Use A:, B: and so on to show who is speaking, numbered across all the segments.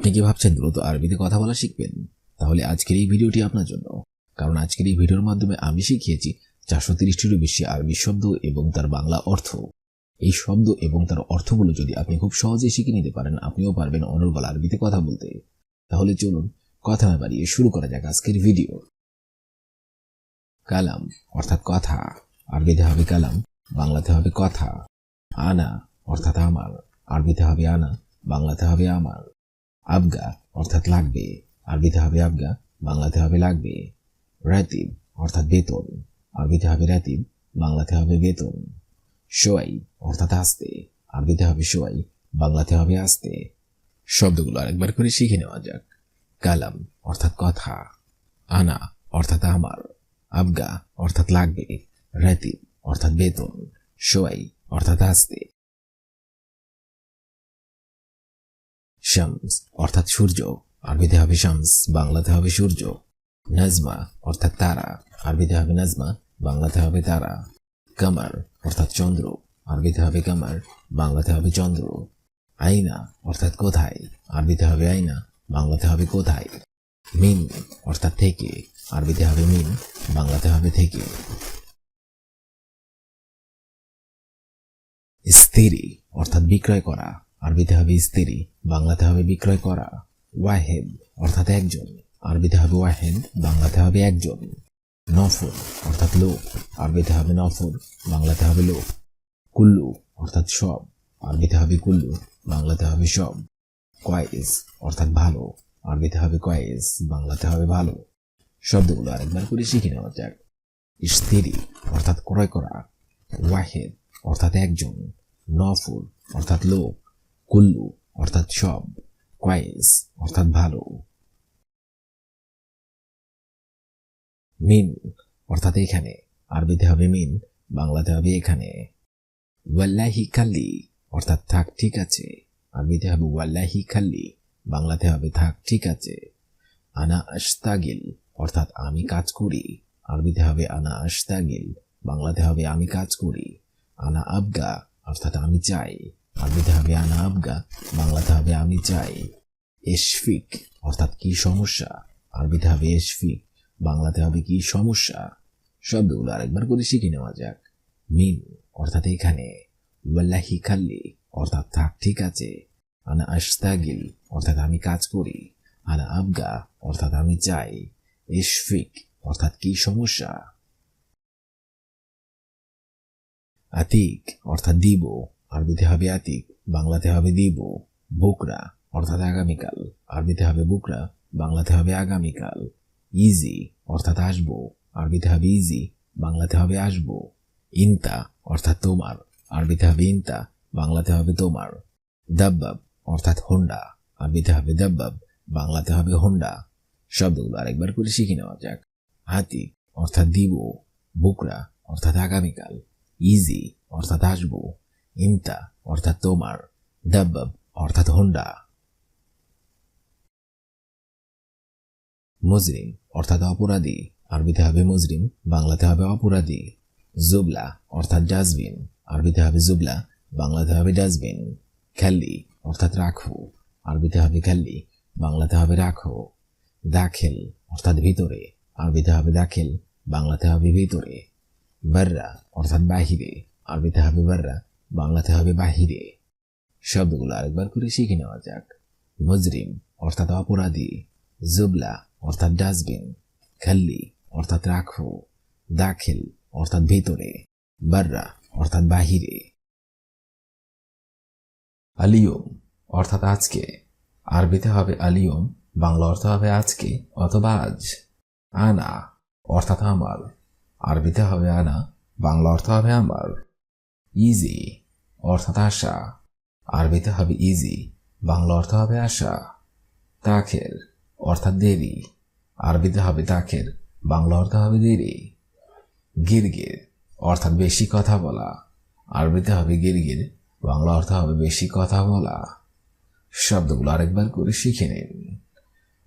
A: আপনি কি ভাবছেন দ্রুত আরবিতে কথা বলা শিখবেন? তাহলে আজকের এই ভিডিওটি আপনার জন্য। কারণ আজকের এই ভিডিওর মাধ্যমে আমি শিখিয়েছি চারশো তিরিশটিরও বেশি আরবি শব্দ এবং তার বাংলা অর্থ। এই শব্দ এবং তার অর্থগুলো যদি আপনি খুব সহজেই শিখে নিতে পারেন, আপনিও পারবেন অনর্গল আরবিতে কথা বলতে। তাহলে চলুন কথা বাড়িয়ে শুরু করা যাক আজকের ভিডিও। কালাম অর্থাৎ কথা। আরবিতে হবে কালাম, বাংলাতে হবে কথা। আনা অর্থাৎ আমার। আরবিতে হবে আনা, বাংলাতে হবে আমার। আবগা অর্থাৎ লাগবে। আরবিতে হবে আবগা, বাংলাতে হবে লাগবে। রাতিব অর্থাৎ বেতন। আরবিতে হবে রাতিব, বাংলাতে হবে বেতন। সোয়াই অর্থাৎ আসতে। আরবিতে হবে সোয়াই বাংলাতে হবে আসতে। শব্দগুলো আরেকবার করে শিখে নেওয়া যাক। কালাম অর্থাৎ কথা। আনা অর্থাৎ আমার। আবগা অর্থাৎ লাগবে। রাতিব অর্থাৎ বেতন। সোয়াই অর্থাৎ আসতে। শামস, অর্থাৎ সূর্য। আরবিতে হবে শামস, বাংলাতে হবে সূর্য। নাজমা, অর্থাৎ তারা। আরবিতে হবে নাজমা, বাংলাতে হবে তারা। কামার, অর্থাৎ চন্দ্র। আরবিতে হবে কামার, বাংলাতে হবে চন্দ্র। আইনা, অর্থাৎ কোথায়? আরবিতে হবে আইনা, বাংলাতে হবে কোথায়? মিন, অর্থাৎ থেকে। আরবিতে হবে মিন, বাংলাতে হবে থেকে। স্ত্রী অর্থাৎ বিক্রয় করা। আরবিতে হবে স্ত্রী বাংলাতে হবে বিক্রয় করা, ওয়াহেদ, অর্থাৎ একজন। আরবিতে হবে ওয়াহেদ বাংলাতে হবে একজন। নফর, অর্থাৎ লোক। আরবিতে হবে নফর বাংলাতে হবে লোক। কুল্লু, অর্থাৎ সব। আরবিতে হবে কুল্লু বাংলাতে হবে সব। কয়েস অর্থাৎ ভালো। আরবিতে হবে কয়েস বাংলাতে হবে ভালো। শব্দগুলো আরেকবার করে শিখে নেওয়া যাক। স্ত্রী, অর্থাৎ ক্রয় করা। ওয়াহেদ, অর্থাৎ একজন। নফর, অর্থাৎ লোক। কুল্লু, অর্থাৎ সব কয়েস অর্থাৎ ভালো। মিন, অর্থাৎ এখানে, আরবিতে হবে মিন, বাংলাতে হবে এখানে। ওয়াল্লাহি কাল্লি অর্থাৎ থাক ঠিক আছে। আরবিতে হবে ওয়াল্লাহি কাল্লি বাংলাতে হবে থাক ঠিক আছে। আনা আস্তাগিল অর্থাৎ আমি কাজ করি। আরবিতে হবে আনা আস্তাগিল বাংলাতে হবে আমি কাজ করি। আনা আবগা অর্থাৎ আমি চাই। আরবিতে হবে আনা আবগা বাংলাতে হবে আমি চাই। এশফিক, অর্থাৎ কি সমস্যা? আরবিতে হবে এশফিক বাংলাতে হবে কি সমস্যা? শব্দগুলো আরেকবার করে শিখে নেওয়া যাক। মিন, অর্থাৎ এখানে। ওয়াল্লাহি খাল্লি, অর্থাৎ থাক, ঠিক আছে। আনা আস্তাগিল অর্থাৎ আমি কাজ করি। আনা আবগা, অর্থাৎ আমি চাই। এশফিক, অর্থাৎ কি সমস্যা? আতিক, অর্থাৎ দিব। আরবিতে হবে আতিক, বাংলাতে হবে দিব বুকরা, অর্থাৎ আগামীকাল। আরবিতে হবে বুকরা, বাংলাতে হবে আগামীকাল। ইজি, অর্থাৎ আসব। আরবিতে হবে ইজি, বাংলাতে হবে আসব। ইনতা, অর্থাৎ তোমার। আরবিতে হবে ইনতা, বাংলাতে হবে তোমার। দাব্বাব, অর্থাৎ হোন্ডা। আরবিতে হবে দাব্বাব, বাংলাতে হবে হোন্ডা। শব্দগুলো আরেকবার করে শিখে নেওয়া যাক। হাতি অর্থাৎ দিব বুকরা, অর্থাৎ আগামীকাল। ইজি, অর্থাৎ আসব। ইনতা অর্থাৎ তোমার, দাব্বাব, অর্থাৎ হোন্ডা। মুজরিম, অর্থাৎ অপরাধী। আরবিতে হবে মুজরিম, বাংলাতে হবে অপরাধী। জুবলা, অর্থাৎ ডাস্টবিন। আরবিতে হবে জুবলা, বাংলাতে হবে ডাস্টবিন। খেল্লি, অর্থাৎ রাখো। আরবিতে হবে খেল্লি, বাংলাতে হবে রাখো। দাখেল, অর্থাৎ ভিতরে। আরবিতে হবে দাখেল, বাংলাতে হবে ভিতরে। বার্রা, অর্থাৎ বাহিরে। আরবিতে হবে বার্রা বাংলাতে হবে বাহিরে। শব্দগুলো আরেকবার করে শিখে নেওয়া যাক। মুজরিম অর্থাৎ অপরাধী, জুবলা অর্থাৎ ডাস্টবিন, খাল্লি অর্থাৎ রাখো দাখিল অর্থাৎ ভেতরে, বার্রা অর্থাৎ বাহিরে। আলিয়ম অর্থাৎ আজকে। আরবিতে হবে আলিয়ম, বাংলা অর্থ হবে আজকে অথবা আজ। আনা অর্থাৎ আমার আরবিতে হবে আনা, বাংলা অর্থ হবে আমার ইজি অর্থাৎ আশা। আরবিতে হবে ইজি বাংলা অর্থ হবে আশা। তাখের অর্থাৎ দেরি। আরবিতে হবে তাখের বাংলা অর্থ হবে দেরি। গিরগির, অর্থাৎ বেশি কথা বলা। আরবিতে হবে গিরগির, বাংলা অর্থ হবে বেশি কথা বলা। শব্দগুলো আরেকবার করে শিখে নিন।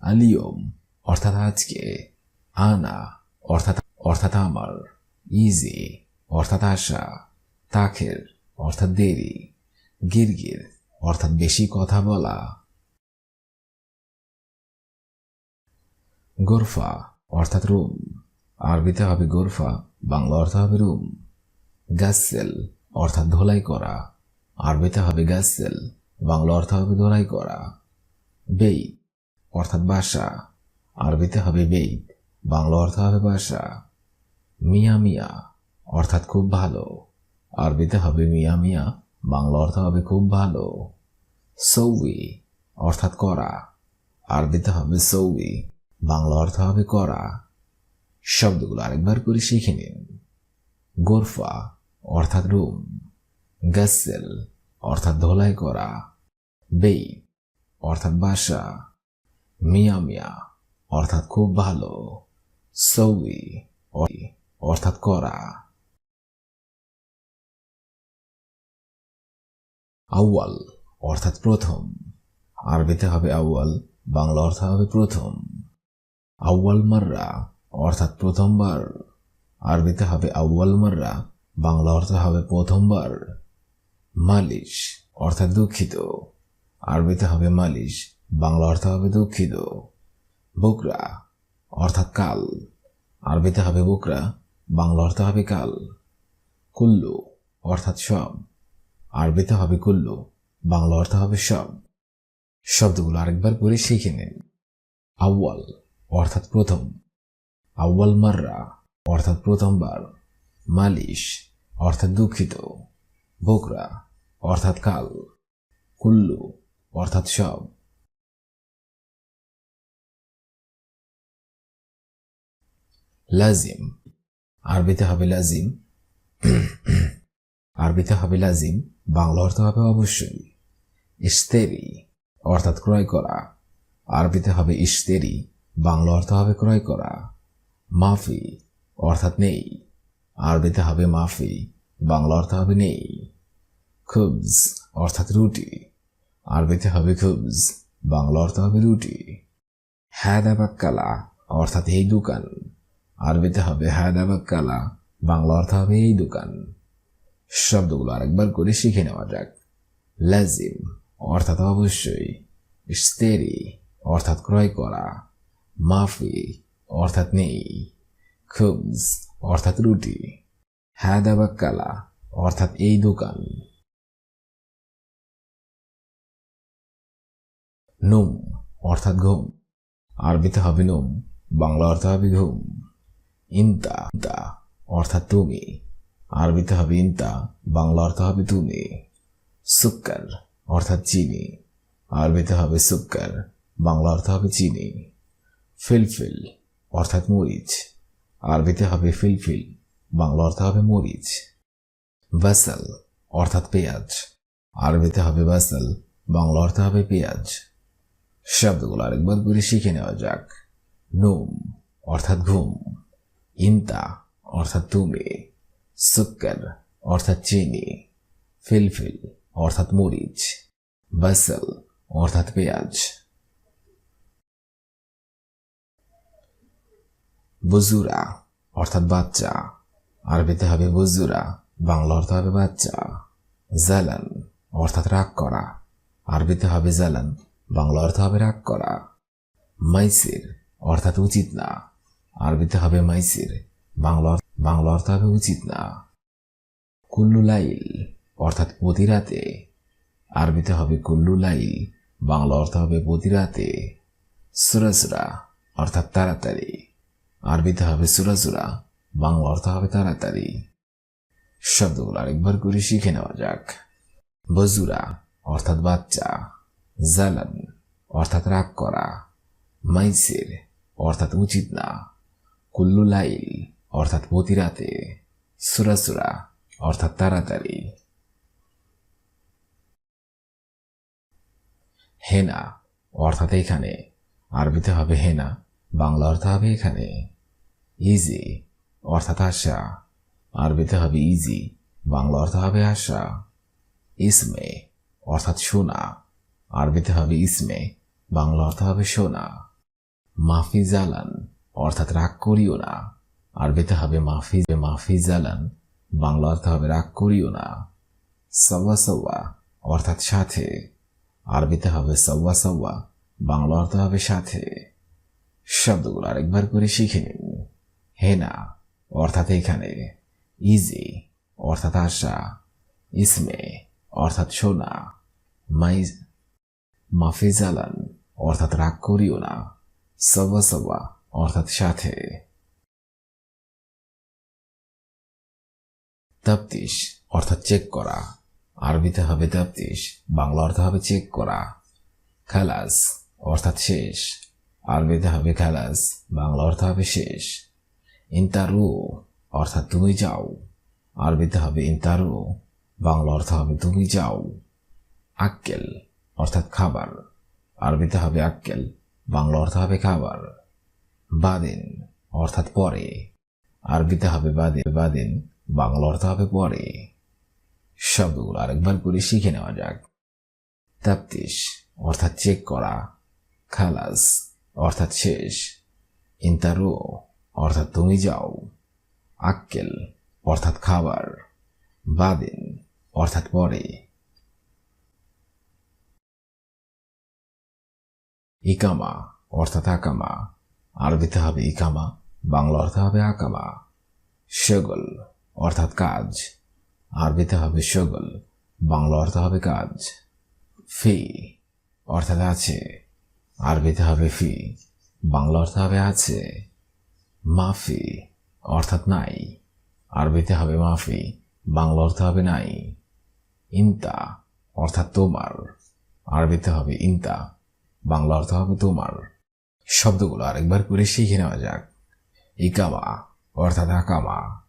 A: আলিয়ম, অর্থাৎ আজকে। আনা, অর্থাৎ অর্থাৎ আমার। ইজি অর্থাৎ আশা। তাখের অর্থাৎ দেরি, গিরগির, অর্থাৎ বেশি কথা বলা। গোরফা, অর্থাৎ রুম। আরবিতে হবে গোরফা, বাংলা অর্থ হবে রুম। গ্যাসেল অর্থাৎ ধোলাই করা। আরবিতে হবে গ্যাসেল বাংলা অর্থ হবে ধোলাই করা। বেই অর্থাৎ বাসা। আরবিতে হবে বেইত, বাংলা অর্থ হবে বাসা। মিয়া মিয়া, অর্থাৎ খুব ভালো। আরবিতে হবে মিয়া মিয়া, বাংলা অর্থ হবে খুব ভালো। সৌই, অর্থাৎ করা। আরবিতে হবে সৌই, বাংলা অর্থ হবে করা। শব্দগুলো আরেকবার করে শিখে নিন। গোরফা, অর্থাৎ রুম। গাসেল, অর্থাৎ ধোলাই করা। বেই, অর্থাৎ বাসা। মিয়া মিয়া, অর্থাৎ খুব ভালো। সৌই, অর্থাৎ করা। আউয়াল অর্থাৎ প্রথম। আরবিতে হবে আউয়াল, বাংলা অর্থ হবে প্রথম। আউয়াল মাররা অর্থাৎ প্রথমবার। আরবিতে হবে আউয়াল মাররা, বাংলা অর্থ হবে প্রথমবার। মালিশ অর্থাৎ দুঃখিত। আরবিতে হবে মালিশ, বাংলা অর্থ হবে দুঃখিত। বকরা অর্থাৎ কাল। আরবিতে হবে বকরা, বাংলা অর্থ হবে কাল। কুল্লু অর্থাৎ সব। আরবিতে হবে কুল্লু, বাংলা অর্থ হবে সব। শব্দগুলো আরেকবার করে শিখে নিন আউয়াল, অর্থাৎ প্রথম। আউয়াল মাররা, অর্থাৎ প্রথমবার। মালিশ, অর্থাৎ দুঃখিত। বোকরা, অর্থাৎ কাল। কুল্লু, অর্থাৎ সব। লাজিম, আরবিতে হবে লাজিম। আরবিতে হবে লাজিম। বাংলা অর্থ হবে অবশ্যই। ইস্তেরি, অর্থাৎ ক্রয় করা। আরবিতে হবে ইস্তেরি বাংলা অর্থ হবে ক্রয় করা। মাফি, অর্থাৎ নেই। আরবিতে হবে মাফি বাংলা অর্থ হবে নেই। খুবজ, অর্থাৎ রুটি। আরবিতে হবে খুবজ বাংলা অর্থ হবে রুটি। হ্যাদাবাক্কালা অর্থাৎ এই দোকান। আরবিতে হবে হ্যাদাবাক্কালা বাংলা অর্থ হবে এই দোকান। শব্দগুলো আরেকবার করে শিখে নেওয়া যাক। লাজিম, অর্থাৎ অবশ্যই। ইস্তেরি অর্থাৎ ক্রয় করা। মাফি, অর্থাৎ নেই। খুবজ, অর্থাৎ রুটি। হ্যাদাবাক্কালা অর্থাৎ এই দোকান। নুম, অর্থাৎ ঘুম। আরবিতে হবে নুম, বাংলা অর্থ হবে ঘুম। ইন্তা, অর্থাৎ তুমি। আরবিতে হবে ইন্তা, বাংলা অর্থ হবে তুমি সুক্কার অর্থাৎ চিনি। আরবিতে হবে সুক্কার, বাংলা অর্থ হবে চিনি। ফিলফিল অর্থাৎ মরিচ। আরবিতে হবে ফিলফিল, বাংলা অর্থ হবে মরিচ। বাসাল অর্থাৎ পেঁয়াজ। আরবিতে হবে বাসাল বাংলা অর্থ হবে পেঁয়াজ। শব্দগুলো আরেকবার করে শিখে নেওয়া যাক। নুম অর্থাৎ ঘুম। ইন্তা অর্থাৎ তুমি। সুক্কার, অর্থাৎ চিনি, ফিলফিল, অর্থাৎ মরিচ, বাসাল, অর্থাৎ পেঁয়াজ। বুজুরা, অর্থাৎ বাচ্চা। আরবিতে হবে বুজুরা, বাংলা অর্থ হবে বাচ্চা। জালান, অর্থাৎ রাগ করা। আরবিতে হবে জালান, বাংলা অর্থ হবে রাগ করা। মাইসির, অর্থাৎ উচিত না। আরবিতে হবে মাইসির, বাংলা বাংলা অর্থ হবে উচিত না। কুল্লু লাইল, অর্থাৎ প্রতি রাতে। আরবিতে হবে কুল্লু লাইল, বাংলা অর্থ হবে প্রতি রাতে। সুরাসুরা অর্থাৎ তাড়াতাড়ি। আরবিতে হবে সুরাসুরা বাংলা অর্থ হবে তাড়াতাড়ি। শব্দগুলো আরেকবার করে শিখে নেওয়া যাক। বজুরা, অর্থাৎ বাচ্চা। জালান, অর্থাৎ রাগ করা। মাইসের, অর্থাৎ উচিত না। কুল্লু লাইল অর্থাৎ প্রতি রাতে সুরাসুরা অর্থাৎ তাড়াতাড়ি। হেনা, অর্থাৎ এখানে। আরবিতে হবে হেনা, বাংলা অর্থ হবে এখানে। ইজি, অর্থাৎ আশা। আরবিতে হবে ইজি, বাংলা অর্থ হবে আশা। ইসমে, অর্থাৎ সোনা আরবিতে হবে ইসমে, বাংলা অর্থ হবে সোনা মাফি জালান অর্থাৎ রাগ করিও না। আরবিতে হবে মাফি মাফি জালান বাংলা অর্থ হবে রাগ করিও না। সওয়া সওয়া, অর্থাৎ সাথে। আরবিতে হবে সওয়া সওয়া, বাংলা অর্থ হবে সাথে। শব্দগুলো আরেকবার করে শিখে নিন। হেনা, অর্থাৎ এখানে। ইজি, অর্থাৎ আশা। ইসমে, অর্থাৎ সোনা মাইজ মাফিজালান অর্থাৎ রাগ করিও না। সবা সবা অর্থাৎ সাথে। তাপ্তিস অর্থাৎ চেক করা। আরবিতে হবে তাপ্তিস বাংলা অর্থ হবে চেক করা। খালাস, অর্থাৎ শেষ। আরবিতে হবে খালাস, বাংলা অর্থ হবে শেষ। ইন্তারু, অর্থাৎ তুমি যাও। আরবিতে হবে ইন্তারু, বাংলা অর্থ হবে তুমি যাও। আক্কেল, অর্থাৎ খাবার। আরবিতে হবে আক্কেল, বাংলা অর্থ হবে খাবার। বাদিন, অর্থাৎ পরে। আরবিতে হবে বাদিন বাদিন। বাংলা অর্থ হবে পরে। শব্দগুলো আরেকবার করে শিখে নেওয়া যাক। তাপ্তিস অর্থাৎ চেক করা। খালাস, অর্থাৎ শেষ। ইন্তারো, অর্থাৎ তুমি যাও। আক্কেল, অর্থাৎ খাবার। বাদিন, অর্থাৎ পরে। ইকামা, অর্থাৎ আকামা। আরবিতে হবে ইকামা, বাংলা অর্থ হবে আকামা। শগল অর্থাৎ কাজ। আরবিতে হবে শগল বাংলা অর্থ হবে কাজ। ফি অর্থাৎ আছে। আরবিতে হবে ফি, বাংলা অর্থ হবে আছে। মাফি অর্থাৎ নাই। আরবিতে হবে মাফি, বাংলা অর্থ হবে নাই। ইন্তা অর্থাৎ তোমার। আরবিতে হবে ইন্তা, বাংলা অর্থ হবে তোমার। শব্দগুলো আরেকবার করে শিখে নেওয়া যাক। ইকামা অর্থাৎ আকামা।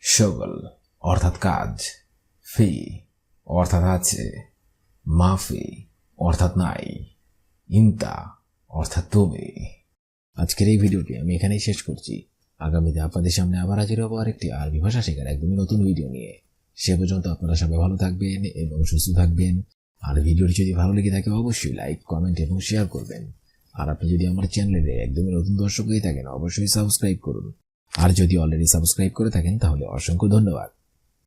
A: শগল অর্থাৎ কাজ, ফি, অর্থাৎ আছে, মাফি, অর্থাৎ নাই, ইন্তা, অর্থাৎ তুমি। আজকের এই ভিডিওটি আমি এখানেই শেষ করছি। আগামীতে আপনাদের সামনে আবার হাজির হব আরেকটি আরবি ভাষা শেখার একদমই নতুন ভিডিও নিয়ে। সে পর্যন্ত আপনারা সবাই ভালো থাকবেন এবং সুস্থ থাকবেন। আর ভিডিওটি যদি ভালো লেগে থাকে, অবশ্যই লাইক, কমেন্ট এবং শেয়ার করবেন। আর আপনি যদি আমার চ্যানেলে একদমই নতুন দর্শক হয়ে থাকেন, অবশ্যই সাবস্ক্রাইব করুন। আর যদি অলরেডি সাবস্ক্রাইব করে থাকেন তাহলে অসংখ্য ধন্যবাদ।